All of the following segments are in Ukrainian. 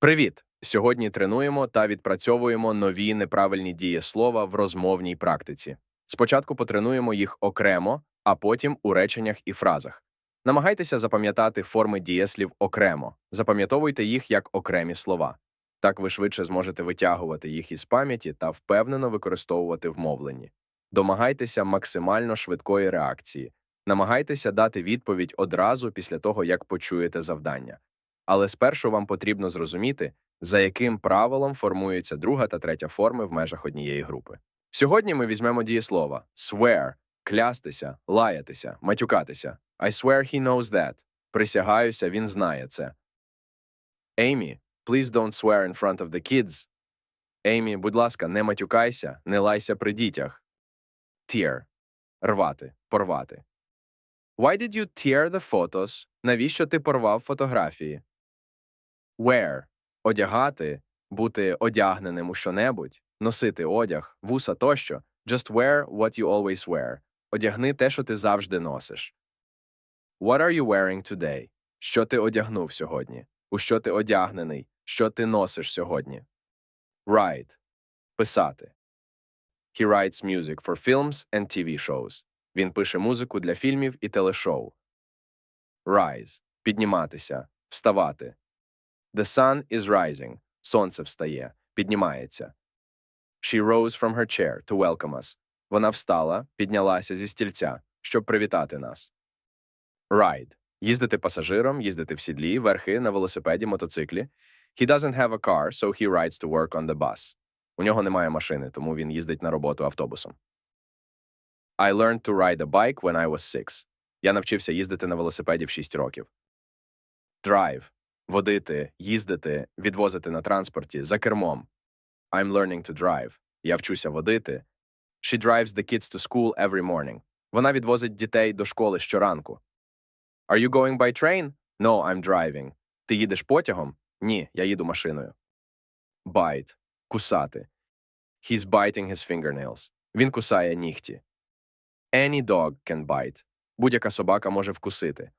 Привіт! Сьогодні тренуємо та відпрацьовуємо нові неправильні дієслова в розмовній практиці. Спочатку потренуємо їх окремо, а потім у реченнях і фразах. Намагайтеся запам'ятати форми дієслів окремо, запам'ятовуйте їх як окремі слова. Так ви швидше зможете витягувати їх із пам'яті та впевнено використовувати в мовленні. Домагайтеся максимально швидкої реакції. Намагайтеся дати відповідь одразу після того, як почуєте завдання. Але спершу вам потрібно зрозуміти, за яким правилом формується друга та третя форми в межах однієї групи. Сьогодні ми візьмемо дієслова swear – клястися, лаятися, матюкатися. I swear he knows that. Присягаюся, він знає це. Amy, please don't swear in front of the kids. Amy, будь ласка, не матюкайся, не лайся при дітях. Tear – рвати, порвати. Why did you tear the photos? Навіщо ти порвав фотографії? Wear – одягати, бути одягненим у щонебудь, носити одяг, вуса тощо. Just wear what you always wear. Одягни те, що ти завжди носиш. What are you wearing today? Що ти одягнув сьогодні? У що ти одягнений? Що ти носиш сьогодні? Write – писати. He writes music for films and TV shows. Він пише музику для фільмів і телешоу. Rise – підніматися, вставати. The sun is rising. Сонце встає, піднімається. She rose from her chair to welcome us. Вона встала, піднялася зі стільця, щоб привітати нас. Ride – їздити пасажиром, їздити в сідлі, верхи, на велосипеді, мотоциклі. He doesn't have a car, so he rides to work on the bus. У нього немає машини, тому він їздить на роботу автобусом. I learned to ride a bike when I was six. Я навчився їздити на велосипеді в 6 років. Drive – водити, їздити, відвозити на транспорті, за кермом. I'm learning to drive. Я вчуся водити. She drives the kids to school every morning. Вона відвозить дітей до школи щоранку. Are you going by train? No, I'm driving. Ти їдеш потягом? Ні, я їду машиною. Bite – кусати. He's biting his fingernails. Він кусає нігті. Any dog can bite. Будь-яка собака може вкусити.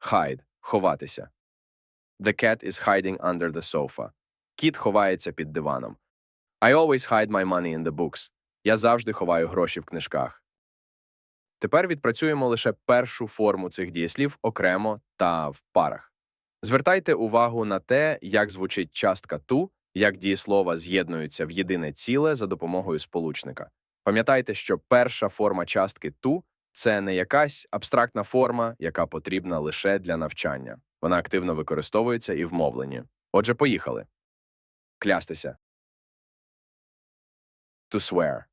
Hide – ховатися. The cat is hiding under the sofa. Кіт ховається під диваном. I always hide my money in the books. Я завжди ховаю гроші в книжках. Тепер відпрацюємо лише першу форму цих дієслів окремо та в парах. Звертайте увагу на те, як звучить частка ту, як дієслова з'єднуються в єдине ціле за допомогою сполучника. Пам'ятайте, що перша форма частки ту це не якась абстрактна форма, яка потрібна лише для навчання. Вона активно використовується і в мовленні. Отже, поїхали. Клястися. To swear.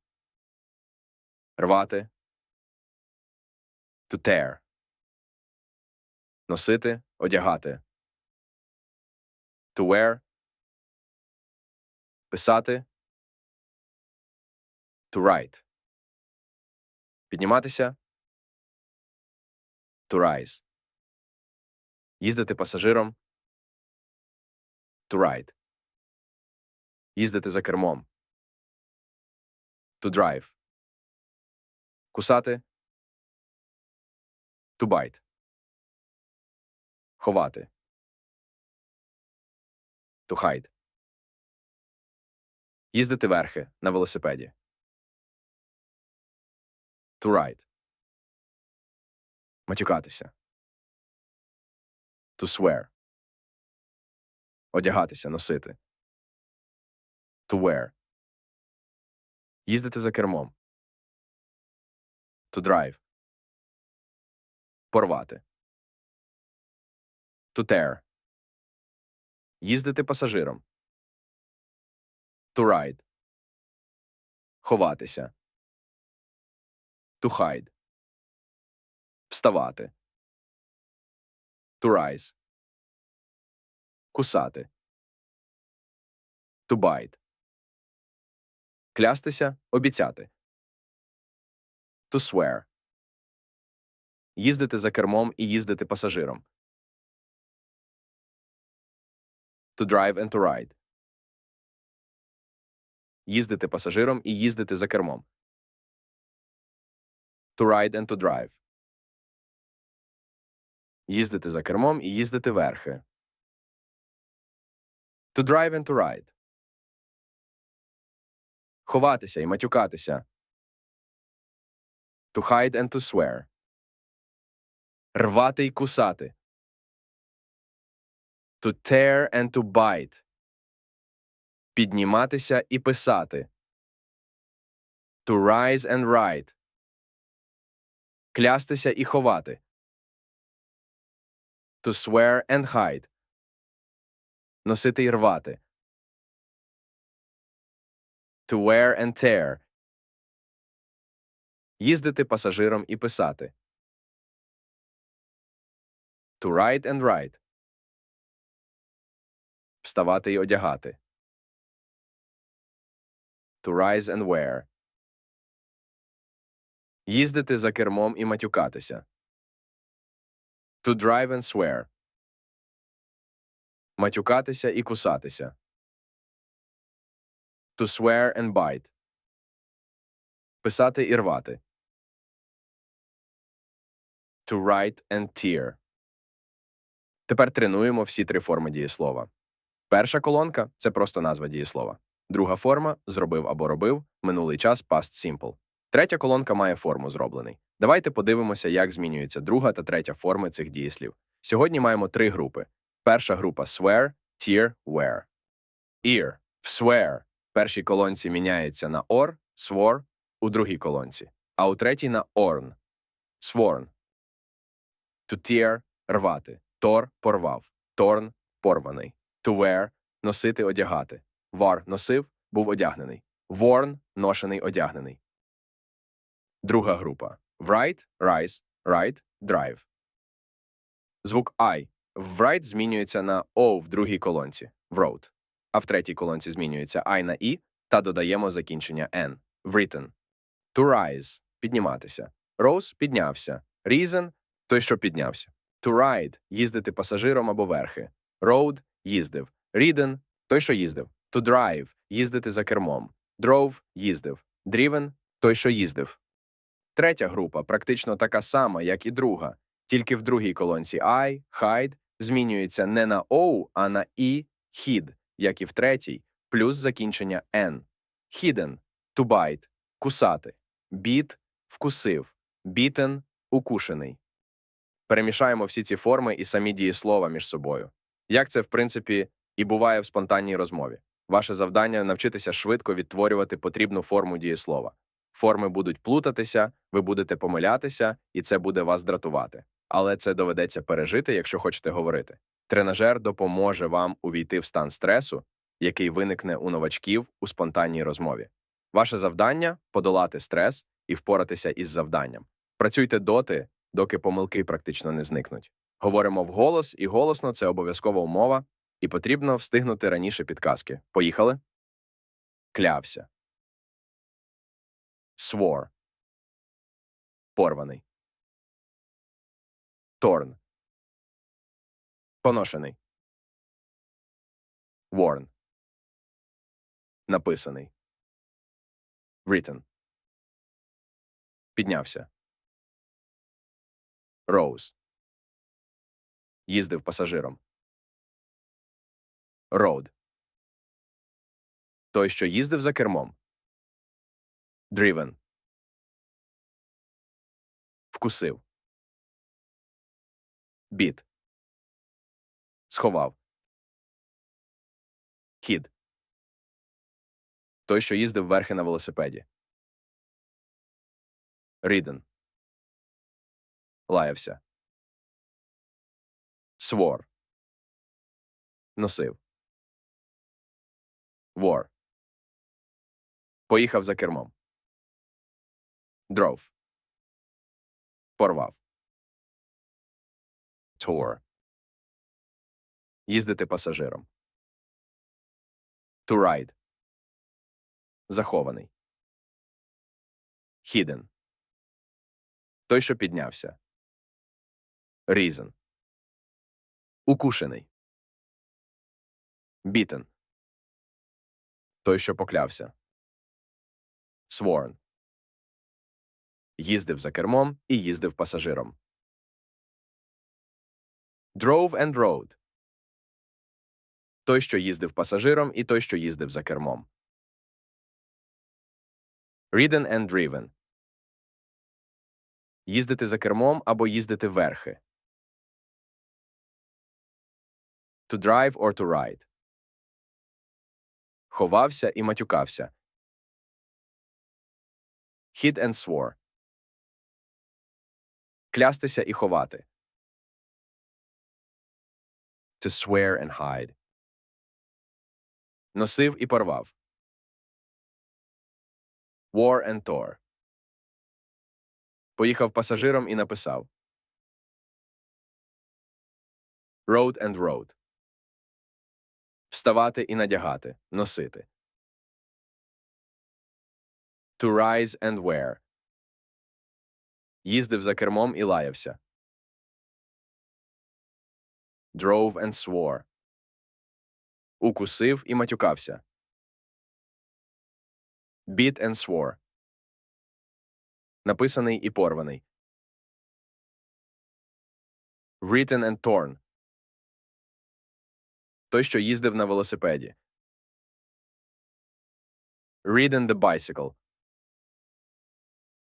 Рвати. To tear. Носити, одягати. To wear. Писати. To write. Підніматися. To rise. Їздити пасажиром. To ride. Їздити за кермом. To drive. Кусати. To bite. Ховати. To hide. Їздити верхи на велосипеді. To ride. Матюкатися. To swear. Одягатися, носити. To wear. Їздити за кермом. To drive. Порвати. To tear. Їздити пасажиром. To ride. Ховатися. To hide. Вставати. To rise. Кусати. To bite. Клястися, обіцяти. To swear. Їздити за кермом і їздити пасажиром. To drive and to ride. Їздити пасажиром і їздити за кермом. To ride and to drive. Їздити за кермом і їздити верхи. To drive and to ride. Ховатися і матюкатися. To hide and to swear. Рвати і кусати. To tear and to bite. Підніматися і писати. To rise and write. Клястися і ховати. To swear and hide. Носити і рвати. To wear and tear. Їздити пасажиром і писати. To ride and write. Вставати і одягати. To rise and wear. Їздити за кермом і матюкатися. To drive and swear. Матюкатися і кусатися. To swear and bite. Писати і рвати. To write and tear. Тепер тренуємо всі три форми дієслова. Перша колонка це просто назва дієслова. Друга форма зробив або робив, минулий час past simple. Третя колонка має форму зроблений. Давайте подивимося, як змінюється друга та третя форми цих дієслів. Сьогодні маємо три групи. Перша група swear, tear, wear. Ear в swear в першій колонці міняється на or, swore у другій колонці, а у третій на orn. Sworn. To tear рвати. Тор порвав. Torn порваний. To wear носити одягати. War носив, був одягнений. Worn ношений одягнений. Друга група. Write, rise, ride, drive. Звук I. В write змінюється на O в другій колонці. Wrote. А в третій колонці змінюється I на І та додаємо закінчення N. Written. To rise – підніматися. Rose – піднявся. Reason – той, що піднявся. To ride – їздити пасажиром або верхи. Road – їздив. Ridden – той, що їздив. To drive – їздити за кермом. Drove – їздив. Driven – той, що їздив. Третя група практично така сама, як і друга, тільки в другій колонці I, hide змінюється не на O, а на I, hid, як і в третій, плюс закінчення N. Hidden – to bite – кусати. Beat – вкусив. Beaten – укушений. Перемішаємо всі ці форми і самі дієслова між собою. Як це, в принципі, і буває в спонтанній розмові. Ваше завдання навчитися швидко відтворювати потрібну форму дієслова. Форми будуть плутатися, ви будете помилятися, і це буде вас дратувати. Але це доведеться пережити, якщо хочете говорити. Тренажер допоможе вам увійти в стан стресу, який виникне у новачків у спонтанній розмові. Ваше завдання подолати стрес і впоратися із завданням. Працюйте доти, доки помилки практично не зникнуть. Говоримо вголос і голосно це обов'язкова умова, і потрібно встигнути раніше підказки. Поїхали? Клявся. Swore. Порваний. Torn. Поношений. Worn. Написаний. Written. Піднявся. Rose. Їздив пасажиром. Road. Той, що їздив за кермом. Driven. Вкусив. Біт. Сховав. Хід. Той, що їздив верхи на велосипеді. Ріден. Лаявся. Свор. Носив. Вор. Поїхав за кермом. Дров. Порвав. Tour. Їздити пасажиром. To ride. Захований. Hidden. Той, що піднявся. Reason. Укушений. Beaten. Той, що поклявся. Sworn. Їздив за кермом і їздив пасажиром. Drove and rode. той, що їздив пасажиром, і той, що їздив за кермом. Ridden and driven. Їздити за кермом або їздити верхи. To drive or to ride. Ховався і матюкався. Hid and swore. Клястися і ховати. To swear and hide. Носив і порвав. War and tore. Поїхав пасажиром і написав. Road and road. Вставати і надягати. Носити. To rise and wear. Їздив за кермом і лаявся. Drove and swore. Укусив і матюкався. Beat and swore. Написаний і порваний. Written and torn. Той, що їздив на велосипеді. Ridden the bicycle.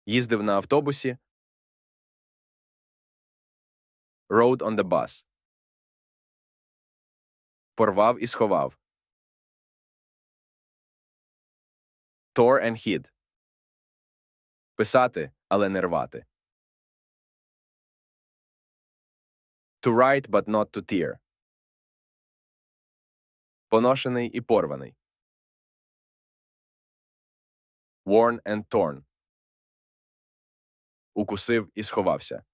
Їздив на автобусі. Rode on the bus. Порвав і сховав. Tore and hid. Писати, але не рвати. To write, but not to tear. Поношений і порваний. Worn and torn. Укусив і сховався.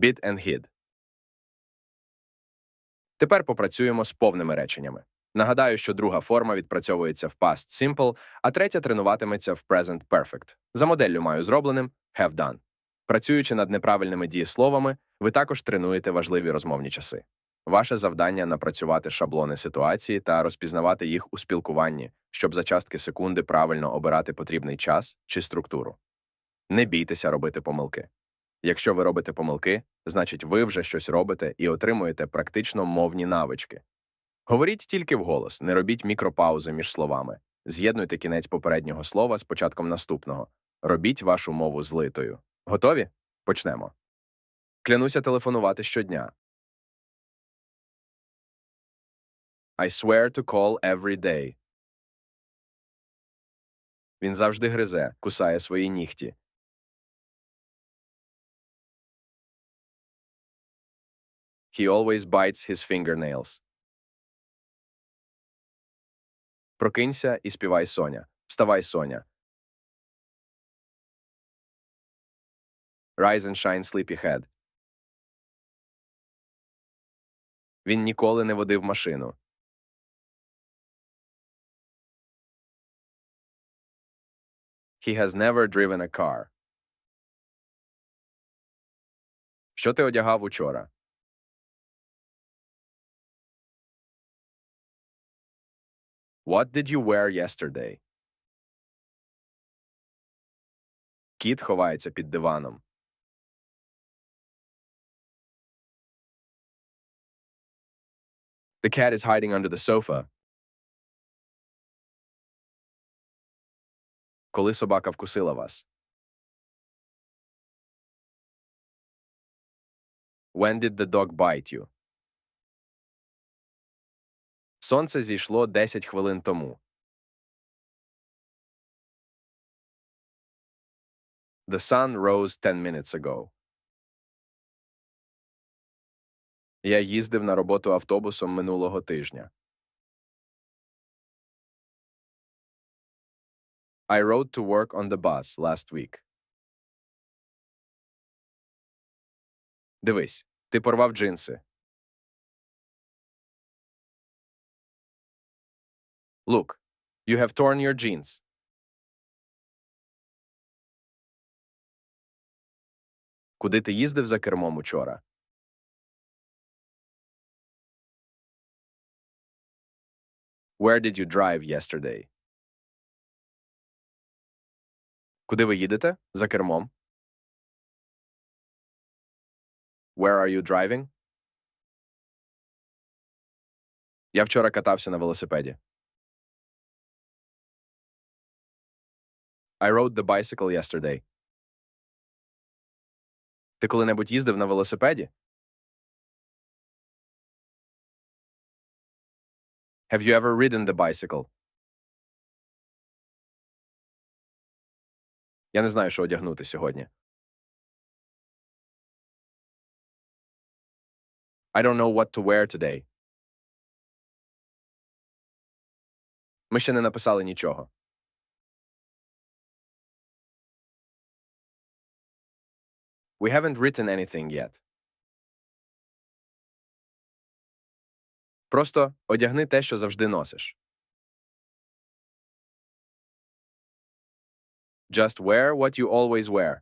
Bit and hid. Тепер попрацюємо з повними реченнями. Нагадаю, що друга форма відпрацьовується в past simple, а третя тренуватиметься в present perfect. За моделлю маю зробленим have done. Працюючи над неправильними дієсловами, ви також тренуєте важливі розмовні часи. Ваше завдання напрацювати шаблони ситуації та розпізнавати їх у спілкуванні, щоб за частки секунди правильно обирати потрібний час чи структуру. Не бійтеся робити помилки. Якщо ви робите помилки, значить ви вже щось робите і отримуєте практично мовні навички. Говоріть тільки вголос, не робіть мікропаузи між словами. З'єднуйте кінець попереднього слова з початком наступного. Робіть вашу мову злитою. Готові? Почнемо. Клянуся телефонувати щодня. I swear to call every day. Він завжди гризе, кусає свої нігті. He always bites his fingernails. Прокинься і співай Соня. Вставай, Соня. Rise and shine, sleepyhead. Він ніколи не водив машину. He has never driven a car. Що ти одягав учора? What did you wear yesterday? Кіт ховається під диваном. The cat is hiding under the sofa. Коли собака вкусила вас? When did the dog bite you? Сонце зійшло 10 хвилин тому. The sun rose 10 minutes ago. Я їздив на роботу автобусом минулого тижня. I rode to work on the bus last week. Дивись, ти порвав джинси. Look, you have torn your jeans. Куди ти їздив за кермом учора? Where did you drive yesterday? Куди ви їдете? За кермом. Where are you driving? Я вчора катався на велосипеді. I rode the bicycle yesterday. Ти коли-небудь їздив на велосипеді? Have you ever ridden the bicycle? Я не знаю, що одягнути сьогодні. I don't know what to wear today. Ми ще не написали нічого. We haven't written anything yet. Просто одягни те, що завжди носиш. Just wear what you always wear.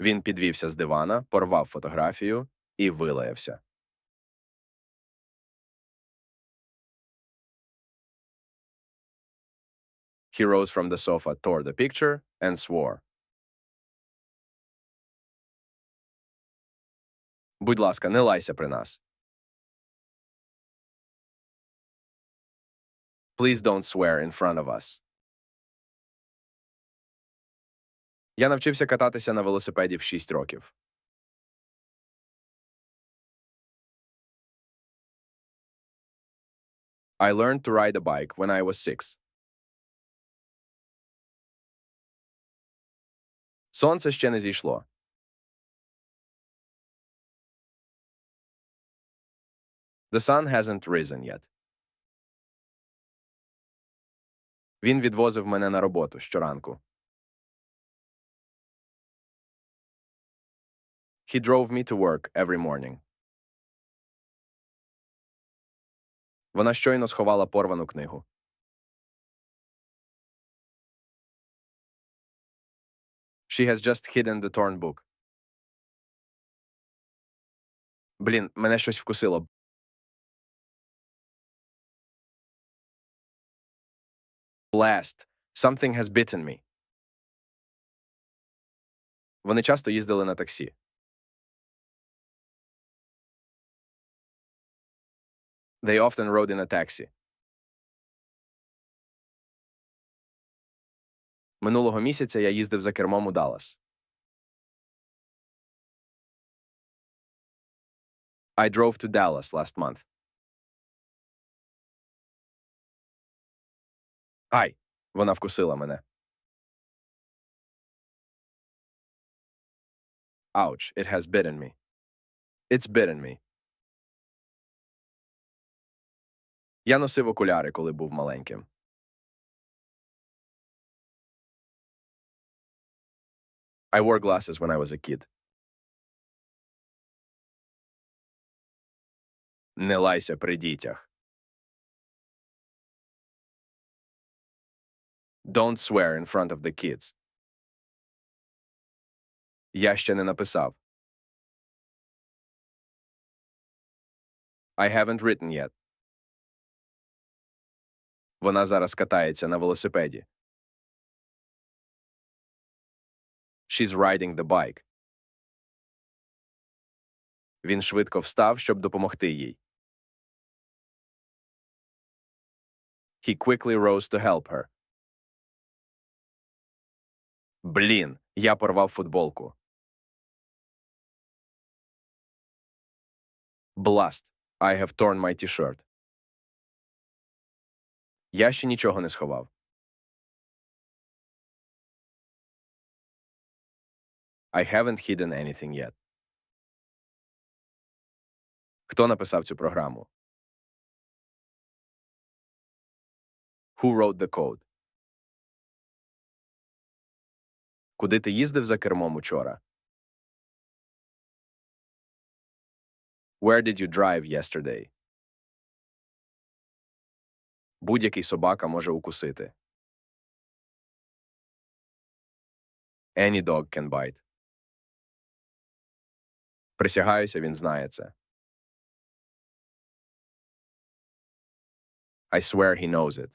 Він підвівся з дивана, порвав фотографію і вилаявся. He rose from the sofa, tore the picture, and swore. Будь ласка, не лайся при нас. Please don't swear in front of us. Я навчився кататися на велосипеді в 6 років. I learned to ride a bike when I was six. Сонце ще не зійшло. The sun hasn't risen yet. Він відвозив мене на роботу щоранку. He drove me to work every morning. Вона щойно сховала порвану книгу. She has just hidden the torn book. Блін, мене щось вкусило. Blast. Something has bitten me. Вони часто їздили на таксі. They often rode in a taxi. Минулого місяця я їздив за кермом у Даллас. I drove to Dallas last month. Ай, вона вкусила мене. Ouch, it has bitten me. It's bitten me. Я носив окуляри, коли був маленьким. I wore glasses when I was a kid. Не лайся при дітях. Don't swear in front of the kids. Я ще не написав. I haven't written yet. Вона зараз катається на велосипеді. She's riding the bike. Він швидко встав, щоб допомогти їй. He quickly rose to help her. Блін, я порвав футболку. Blast. I have torn my t-shirt. Я ще нічого не сховав. I haven't hidden anything yet. Хто написав цю програму? Who wrote the code? Куди ти їздив за кермом учора? Where did you drive yesterday? Будь-який собака може укусити. Any dog can bite. Присягаюся, він знає це. I swear he knows it.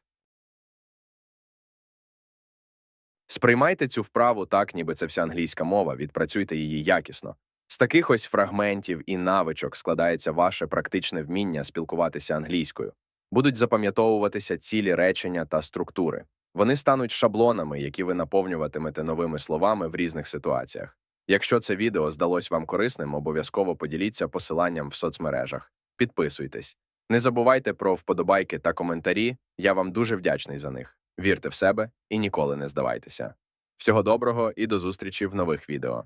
Сприймайте цю вправу так, ніби це вся англійська мова, відпрацюйте її якісно. З таких ось фрагментів і навичок складається ваше практичне вміння спілкуватися англійською. Будуть запам'ятовуватися цілі речення та структури. Вони стануть шаблонами, які ви наповнюватимете новими словами в різних ситуаціях. Якщо це відео здалось вам корисним, обов'язково поділіться посиланням в соцмережах. Підписуйтесь. Не забувайте про вподобайки та коментарі. Я вам дуже вдячний за них. Вірте в себе і ніколи не здавайтеся. Всього доброго і до зустрічі в нових відео.